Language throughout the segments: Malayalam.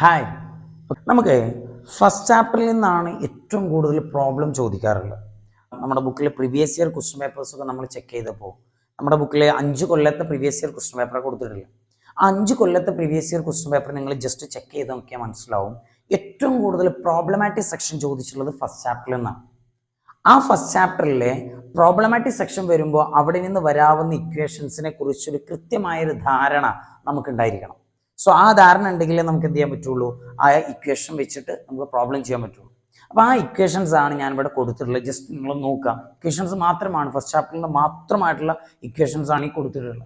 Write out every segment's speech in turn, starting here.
ഹായ് നമുക്ക് ഫസ്റ്റ് ചാപ്റ്ററിൽ നിന്നാണ് ഏറ്റവും കൂടുതൽ പ്രോബ്ലം ചോദിക്കാറുള്ളത്. നമ്മുടെ ബുക്കിൽ പ്രീവിയസ് ഇയർ ക്വസ്റ്റ്യൻ പേപ്പേഴ്സ് ഒക്കെ നമ്മൾ ചെക്ക് ചെയ്തപ്പോൾ നമ്മുടെ ബുക്കിലെ അഞ്ച് കൊല്ലത്തെ പ്രീവിയസ് ഇയർ ക്വസ്റ്റ്യൻ പേപ്പർ കൊടുത്തിട്ടില്ല ആ അഞ്ച് കൊല്ലത്തെ പ്രീവിയസ് ഇയർ ക്വസ്റ്റ്യൻ പേപ്പർ നിങ്ങൾ ജസ്റ്റ് ചെക്ക് ചെയ്ത് നോക്കിയാൽ മനസ്സിലാവും. ഏറ്റവും കൂടുതൽ പ്രോബ്ലമാറ്റിക് സെക്ഷൻ ചോദിച്ചിട്ടുള്ളത് ഫസ്റ്റ് ചാപ്റ്ററിൽ നിന്നാണ്. ആ ഫസ്റ്റ് ചാപ്റ്ററിലെ പ്രോബ്ലമാറ്റിക് സെക്ഷൻ വരുമ്പോൾ അവിടെ നിന്ന് വരാവുന്ന ഇക്വേഷൻസിനെ കുറിച്ചൊരു കൃത്യമായൊരു ധാരണ നമുക്കുണ്ടായിരിക്കണം. സോ ആ ധാരണ ഉണ്ടെങ്കിലേ നമുക്ക് എന്ത് ചെയ്യാൻ പറ്റുള്ളൂ? ആ ഇക്വേഷൻ വെച്ചിട്ട് നമുക്ക് പ്രോബ്ലം ചെയ്യാൻ പറ്റുള്ളൂ. അപ്പോൾ ആ ഇക്വേഷൻസ് ആണ് ഞാൻ ഇവിടെ കൊടുത്തിട്ടുള്ളത്. ജസ്റ്റ് നിങ്ങൾ നോക്കാം. ഇക്വേഷൻസ് മാത്രമാണ്. ഫസ്റ്റ് ചാപ്റ്ററിൽ മാത്രമായിട്ടുള്ള ഇക്വേഷൻസ് ആണ് ഈ കൊടുത്തിട്ടുള്ളത്.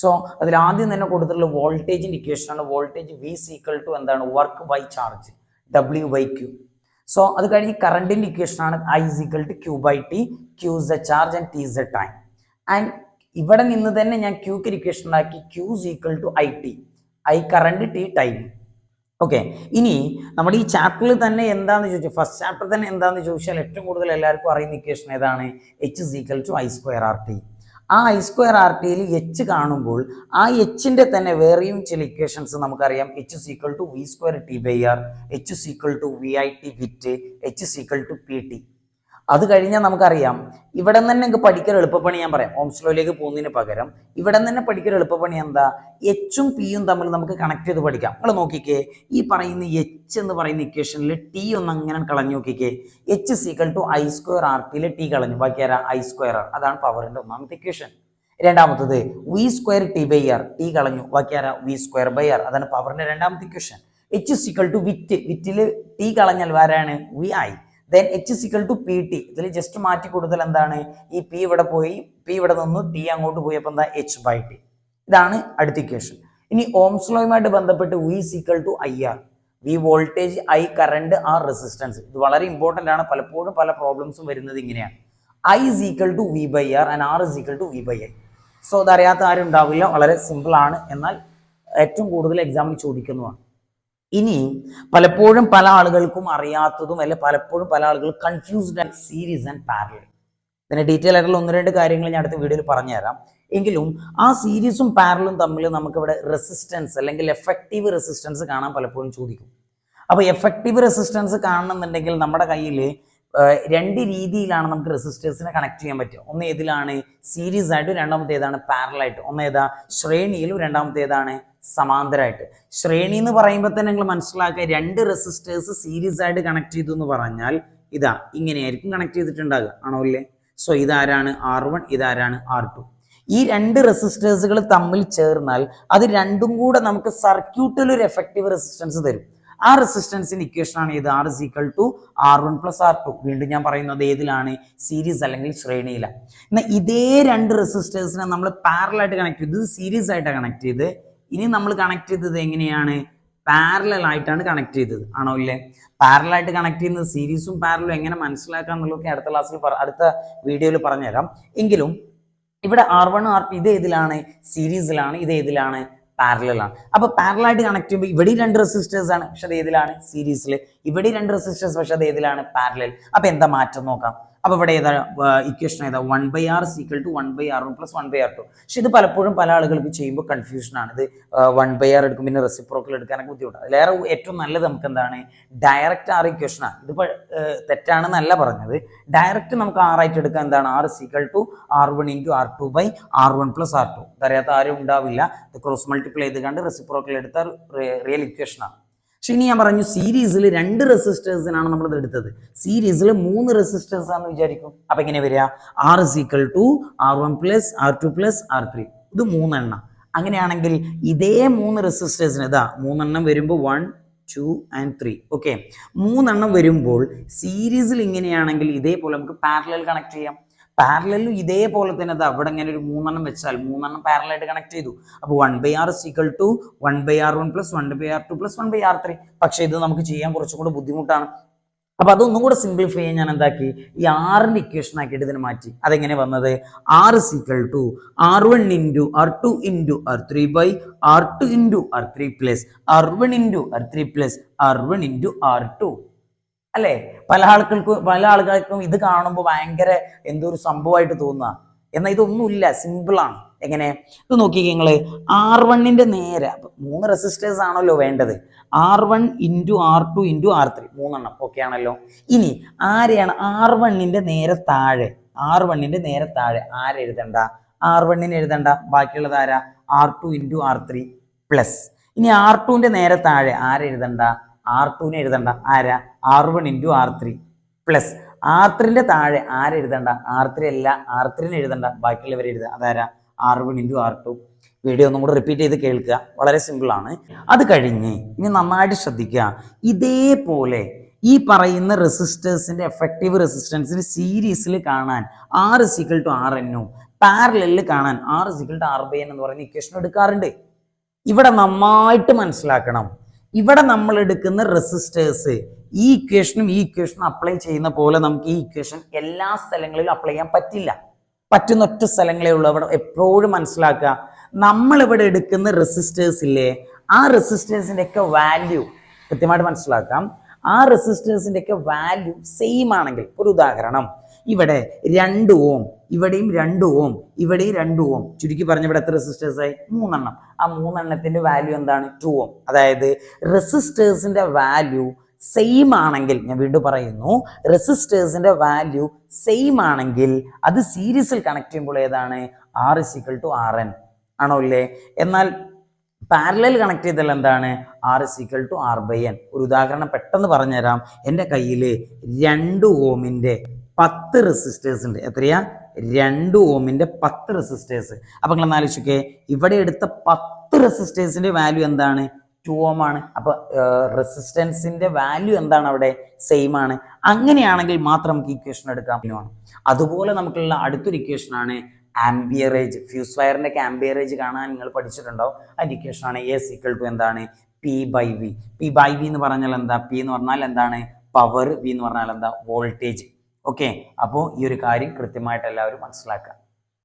സോ അതിൽ ആദ്യം തന്നെ കൊടുത്തിട്ടുള്ള വോൾട്ടേജിന്റെ ഇക്വേഷൻ ആണ്. Voltage V is equal to എന്താണ്? Work by charge W by Q so അത് കഴിഞ്ഞ് കറണ്ടിന്റെ ഇക്വേഷൻ ആണ് I is equal to Q by T Q the charge and T the time and ഇവിടെ നിന്ന് തന്നെ ഞാൻ ക്യൂക്ക് ഇക്വേഷൻ ഉണ്ടാക്കി. Q equal to I T I current T time okay ഇനി നമ്മുടെ ഈ ചാപ്റ്ററിൽ തന്നെ എന്താണെന്ന് ചോദിച്ചാൽ ഫസ്റ്റ് ചാപ്റ്റർ തന്നെ എന്താണെന്ന് ചോദിച്ചാൽ ഏറ്റവും കൂടുതൽ എല്ലാവർക്കും അറിയുന്ന ഇക്വേഷൻ ഏതാണ്? H is equal to I square R T ആ ഐ സ്ക്വയർ ആർ ടിയിൽ എച്ച് കാണുമ്പോൾ ആ എച്ചിന്റെ തന്നെ വേറെയും ചില ഇക്വേഷൻസ് നമുക്കറിയാം. H is equal to V square T by R H is equal to V I T with H is equal to P T അത് കഴിഞ്ഞാൽ നമുക്കറിയാം. ഇവിടെ നിന്ന് തന്നെ പഠിക്കൽ എളുപ്പപ്പണി ഞാൻ പറയാം. ഓംസ്ലോയിലേക്ക് പോകുന്നതിന് പകരം ഇവിടെ നിന്ന് തന്നെ പഠിക്കാൻ എളുപ്പപ്പണി എന്താ? എച്ചും പിയും തമ്മിൽ നമുക്ക് കണക്ട് ചെയ്ത് പഠിക്കാം. നിങ്ങൾ നോക്കിക്കേ ഈ പറയുന്ന എച്ച് എന്ന് പറയുന്ന ഇക്വേഷനിൽ ടി ഒന്ന് അങ്ങനെ കളഞ്ഞു നോക്കിക്കേ. H is equal to I square R ടിയിൽ ടി കളഞ്ഞു. ബാക്കി ആരാ? ഐ സ്ക്വയർ ആർ അതാണ് പവറിന്റെ ഒന്നാമത്തെ ഇക്വേഷൻ രണ്ടാമത്തത് V square T by R T കളഞ്ഞു. ബാക്കി ആരാ? വി സ്ക്വയർ ബൈ ആർ അതാണ് പവറിന്റെ രണ്ടാമത്തെ ഇക്വേഷൻ എച്ച് സീക്കൾ ടു വിറ്റ്. വിറ്റിൽ ടി കളഞ്ഞാൽ ആരാണ്? V I then H is equal to P T ഇതിൽ ജസ്റ്റ് മാറ്റി കൊടുത്താൽ എന്താണ്? ഈ പി ഇവിടെ പോയി പി ഇവിടെ നിന്നു ടി അങ്ങോട്ട് പോയി അപ്പം എന്താ? എച്ച് ബൈ ടി ഇതാണ് അടുത്ത ഇക്വേഷൻ ഇനി ഓംസ്ലോയുമായിട്ട് ബന്ധപ്പെട്ട് V is equal to I R V voltage I current R resistance ഇത് വളരെ ഇമ്പോർട്ടന്റ് ആണ്. പലപ്പോഴും പല പ്രോബ്ലംസും വരുന്നത് ഇങ്ങനെയാണ്. I is equal to V by R and R is equal to V by I so അതറിയാത്ത ആരും ഉണ്ടാവില്ല. വളരെ സിമ്പിൾ ആണ്. എന്നാൽ ഏറ്റവും കൂടുതൽ എക്സാമിൽ ചോദിക്കുന്നതാണ്. ഇനി പലപ്പോഴും പല ആളുകൾക്കും അറിയാത്തതും അല്ലെ പലപ്പോഴും പല ആളുകൾ confused and series and parallel ഇതിന്റെ ഡീറ്റെയിൽ ആയിട്ടുള്ള ഒന്ന് രണ്ട് കാര്യങ്ങൾ ഞാൻ അടുത്ത വീഡിയോയിൽ പറഞ്ഞുതരാം. എങ്കിലും ആ സീരീസും പാരലും തമ്മിൽ നമുക്കിവിടെ റെസിസ്റ്റൻസ് അല്ലെങ്കിൽ എഫക്റ്റീവ് റെസിസ്റ്റൻസ് കാണാൻ പലപ്പോഴും ചോദിക്കും. അപ്പോൾ എഫക്റ്റീവ് റെസിസ്റ്റൻസ് കാണണമെന്നുണ്ടെങ്കിൽ നമ്മുടെ കയ്യിൽ രണ്ട് രീതിയിലാണ് നമുക്ക് റെസിസ്റ്റേഴ്സിനെ കണക്ട് ചെയ്യാൻ പറ്റുക. ഒന്ന് ഏതിലാണ്? സീരീസ് ആയിട്ട് രണ്ടാമത്തെ ഏതാണ്? പാരലായിട്ട് ഒന്ന് ഏതാ? ശ്രേണിയിലും രണ്ടാമത്തെ ഏതാണ്? സമാന്തരമായിട്ട് ശ്രേണി എന്ന് പറയുമ്പോൾ തന്നെ നിങ്ങൾ മനസ്സിലാക്കുക രണ്ട് റെസിസ്റ്റേഴ്സ് സീരീസ് ആയിട്ട് കണക്ട് ചെയ്തു എന്ന് പറഞ്ഞാൽ ഇതാ ഇങ്ങനെയായിരിക്കും കണക്ട് ചെയ്തിട്ടുണ്ടാകുക ആണോ അല്ലേ? സോ ഇതാരാണ്? ആർ വൺ ഇതാരാണ്? ആർ ടു ഈ രണ്ട് റെസിസ്റ്റേഴ്സുകൾ തമ്മിൽ ചേർന്നാൽ അത് രണ്ടും കൂടെ നമുക്ക് സർക്യൂട്ടിൽ ഒരു എഫക്റ്റീവ് റെസിസ്റ്റൻസ് തരും. ആ റെസിസ്റ്റൻസിന് ഇക്വേഷൻ ആണ് ഏത് R is equal to R one plus R two വീണ്ടും ഞാൻ പറയുന്നത് ഏതിലാണ്? സീരീസ് അല്ലെങ്കിൽ ശ്രേണിയിലാണ്. എന്നാൽ ഇതേ രണ്ട് റെസിസ്റ്റേഴ്സിനെ നമ്മൾ പാരലായിട്ട് കണക്ട് ചെയ്ത്. സീരീസ് ആയിട്ടാണ് കണക്ട് ചെയ്ത് ഇനി നമ്മൾ കണക്ട് ചെയ്തത് എങ്ങനെയാണ്? പാരലൽ ആയിട്ടാണ് കണക്ട് ചെയ്തത്. ആണോ ഇല്ലേ? പാരലായിട്ട് കണക്ട് ചെയ്യുന്നത് സീരീസും പാരലും എങ്ങനെ മനസ്സിലാക്കാം എന്നുള്ളതൊക്കെ അടുത്ത ക്ലാസ്സിൽ അടുത്ത വീഡിയോയിൽ പറഞ്ഞുതരാം. എങ്കിലും ഇവിടെ ആർ വൺ ആർ ഇത് ഏതിലാണ്? സീരീസിലാണ് ഇത് ഏതിലാണ്? പാരലാണ് അപ്പൊ പാരലായിട്ട് കണക്ട് ചെയ്യുമ്പോൾ ഇവിടെ രണ്ട് റെസിസ്റ്റേഴ്സ് ആണ് പക്ഷെ അത് ഏതിലാണ്? സീരീസിൽ ഇവിടെ രണ്ട് റെസിസ്റ്റേഴ്സ് പക്ഷെ അത് ഏതിലാണ്? പാരലൽ അപ്പൊ എന്താ മാറ്റം നോക്കാം? അപ്പൊ ഇവിടെ ഏതാ ഇക്വേഷൻ ഏതാ? One by R is equal to one by R one plus one by R two പക്ഷെ ഇത് പലപ്പോഴും പല ആളുകൾക്ക് ചെയ്യുമ്പോൾ കൺഫ്യൂഷനാണ് ഇത് വൺ ബൈ ആർ എടുക്കും പിന്നെ റെസിപ്രോക്കൽ എടുക്കാനൊക്കെ ബുദ്ധിമുട്ടാണ്. അതിലേറെ ഏറ്റവും നല്ലത് നമുക്ക് എന്താണ്? ഡയറക്റ്റ് ആർ ഇക്വേഷൻ ആണ്. ഇത് തെറ്റാണെന്നല്ല പറഞ്ഞത്. ഡയറക്റ്റ് നമുക്ക് ആർ ആയിട്ട് എടുക്കാൻ എന്താണ്? R is equal to R one into R two by R one plus R two അറിയാത്ത ആരും ഉണ്ടാവില്ല. ക്രോസ് മൾട്ടിപ്ലൈ ചെയ്ത് കണ്ട് റെസിപ്രോക്കൽ എടുത്ത റിയൽ ഇക്വേഷൻ ആണ്. പക്ഷെ ഇനി ഞാൻ പറഞ്ഞു സീരീസിൽ രണ്ട് റെസിസ്റ്റേഴ്സിനാണ് നമ്മൾ ഇത് എടുത്തത്. സീരീസിൽ മൂന്ന് റെസിസ്റ്റേഴ്സ് ആണെന്ന് വിചാരിക്കും. അപ്പൊ എങ്ങനെ വരിക? R equal to R one plus R two plus R three ഇത് മൂന്നെണ്ണം. അങ്ങനെയാണെങ്കിൽ ഇതേ മൂന്ന് റെസിസ്റ്റേഴ്സിന് ഇതാ മൂന്നെണ്ണം വരുമ്പോൾ one two and three okay മൂന്നെണ്ണം വരുമ്പോൾ സീരീസിൽ ഇങ്ങനെയാണെങ്കിൽ ഇതേപോലെ നമുക്ക് പാരലൽ കണക്ട് ചെയ്യാം. പാരലലും ഇതേപോലെ തന്നെ അത് അവിടെ ഇങ്ങനെ ഒരു മൂന്നെണ്ണം വെച്ചാൽ മൂന്നെണ്ണം പാരലായിട്ട് കണക്ട് ചെയ്തു. അപ്പോൾ one by R is equal to one by R one plus one by R two plus one by R three പക്ഷേ ഇത് നമുക്ക് ചെയ്യാൻ കുറച്ചും കൂടെ ബുദ്ധിമുട്ടാണ്. അപ്പൊ അതൊന്നും കൂടെ സിംപ്ലിഫൈ ചെയ്യാൻ ഞാൻ എന്താക്കി? ഈ ആറിന്റെ ഇക്വേഷൻ ആക്കിയിട്ട് ഇതിനെ മാറ്റി. അതെങ്ങനെ വന്നത്? R is equal to R one into R two into R three by R two into R three plus R one into R three plus R one into R two അല്ലേ? പല ആളുകൾക്കും പല ആളുകൾക്കും ഇത് കാണുമ്പോൾ ഭയങ്കര എന്തോ ഒരു സംഭവമായിട്ട് തോന്നുക എന്നാൽ ഇതൊന്നുമില്ല സിമ്പിളാണ് എങ്ങനെ? ഇത് നോക്കിക്കേ നിങ്ങൾ ആർ വണ്ണിന്റെ നേരെ മൂന്ന് റെസിസ്റ്റേഴ്സ് ആണല്ലോ വേണ്ടത്. R one into R two into R three മൂന്നെണ്ണം. ഓക്കെ ആണല്ലോ. ഇനി ആരെയാണ് ആർ വണ്ണിന്റെ നേരെ താഴെ? ആർ വണ്ണിന്റെ നേരെ താഴെ ആരെഴുതണ്ട ആർ വണ്ണിന് എഴുതണ്ട. ബാക്കിയുള്ളത് ആരാ? R two into R three plus ഇനി ആർ ടുവിന്റെ നേരെ താഴെ ആരെഴുതണ്ട ആർ ടുവിനെ എഴുതണ്ട. ആരാ? R one into R three plus R ത്രീന്റെ താഴെ ആരെഴുതണ്ട ആർ ത്രീ അല്ല ആർ ത്രീനെ എഴുതണ്ട. ബാക്കിയുള്ളവർ എഴുതുക അതാരാ? R one into R two video ഒന്നും കൂടെ റിപ്പീറ്റ് ചെയ്ത് കേൾക്കുക. വളരെ സിമ്പിളാണ് അത് കഴിഞ്ഞ് ഇനി നന്നായിട്ട് ശ്രദ്ധിക്കുക. ഇതേപോലെ ഈ പറയുന്ന റെസിസ്റ്റേഴ്സിന്റെ എഫക്റ്റീവ് റെസിസ്റ്റൻസിന് സീരീസിൽ കാണാൻ ആർ സിക്കൽ ടു ആർ എന്നും പാരലിൽ കാണാൻ ആർ സിക്കൽ ടു ആർ ബൈ എൻ എന്ന് പറയുന്ന ഇക്വേഷൻ എടുക്കാറുണ്ട്. ഇവിടെ നന്നായിട്ട് മനസ്സിലാക്കണം. ഇവിടെ നമ്മൾ എടുക്കുന്ന റെസിസ്റ്റേഴ്സ് ഈ ഇക്വേഷനും ഈ ഇക്വേഷനും അപ്ലൈ ചെയ്യുന്ന പോലെ നമുക്ക് ഈ ഇക്വേഷൻ എല്ലാ സ്ഥലങ്ങളിലും അപ്ലൈ ചെയ്യാൻ പറ്റില്ല. പറ്റുന്ന ഒറ്റ സ്ഥലങ്ങളേ ഉള്ളൂ. അവിടെ എപ്പോഴും മനസ്സിലാക്കുക നമ്മൾ ഇവിടെ എടുക്കുന്ന റെസിസ്റ്റേഴ്സ് ഇല്ലേ ആ റെസിസ്റ്റേഴ്സിന്റെ ഒക്കെ വാല്യൂ കൃത്യമായിട്ട് മനസ്സിലാക്കാം. ആ റെസിസ്റ്റേഴ്സിന്റെ ഒക്കെ വാല്യൂ സെയിം ആണെങ്കിൽ ഒരു ഉദാഹരണം. ഇവിടെ രണ്ട് ഓം ഇവിടെയും രണ്ട് ഓം ഇവിടെയും രണ്ട് ഓം. ചുരുക്കി പറഞ്ഞ ഇവിടെ എത്ര റെസിസ്റ്റേഴ്സ് ആയി? മൂന്നെണ്ണം. ആ മൂന്നെണ്ണത്തിന്റെ വാല്യൂ എന്താണ്? Two ohm. അതായത് റെസിസ്റ്റേഴ്സിന്റെ വാല്യൂ സെയിം ആണെങ്കിൽ ഞാൻ വീണ്ടും പറയുന്നു റെസിസ്റ്റേഴ്സിന്റെ വാല്യൂ സെയിം ആണെങ്കിൽ അത് സീരീസിൽ കണക്ട് ചെയ്യുമ്പോൾ ഏതാണ്? R is equal to R N ആണോ ഇല്ലേ? എന്നാൽ പാരലൽ കണക്ട് ചെയ്താൽ എന്താണ്? R is equal to R by N ഒരു ഉദാഹരണം പെട്ടെന്ന് പറഞ്ഞുതരാം. എന്റെ കയ്യിൽ രണ്ട് ഓമിന്റെ പത്ത് റെസിസ്റ്റേഴ്സ് ഉണ്ട്. എത്രയാ? രണ്ട് ഓമിന്റെ പത്ത് റെസിസ്റ്റേഴ്സ് അപ്പം നിങ്ങൾ ആലോചിക്കേ ഇവിടെ എടുത്ത പത്ത് റെസിസ്റ്റേഴ്സിന്റെ വാല്യൂ എന്താണ്? ടു ഓം ആണ്. അപ്പോൾ റെസിസ്റ്റൻസിന്റെ വാല്യൂ എന്താണ് അവിടെ? സെയിം ആണ്. അങ്ങനെയാണെങ്കിൽ മാത്രം നമുക്ക് ഇക്വേഷൻ എടുക്കാൻ പറ്റുമാണ് അതുപോലെ നമുക്കുള്ള അടുത്തൊരു ഇക്വേഷൻ ആണ് ആംബിയറേജ് ഫ്യൂസ് വയറിന്റെ ഒക്കെ ആംബിയറേജ് കാണാൻ നിങ്ങൾ പഠിച്ചിട്ടുണ്ടാവും. അതിന്റെ ഇക്വേഷനാണ് എ സിക്കൾ ടു എന്താണ്? P by V P by V എന്ന് പറഞ്ഞാൽ എന്താ? പി എന്ന് പറഞ്ഞാൽ എന്താണ്? പവർ വി എന്ന് പറഞ്ഞാൽ എന്താ? വോൾട്ടേജ് ഓക്കെ അപ്പോൾ ഈ ഒരു കാര്യം കൃത്യമായിട്ട് എല്ലാവരും മനസ്സിലാക്കുക.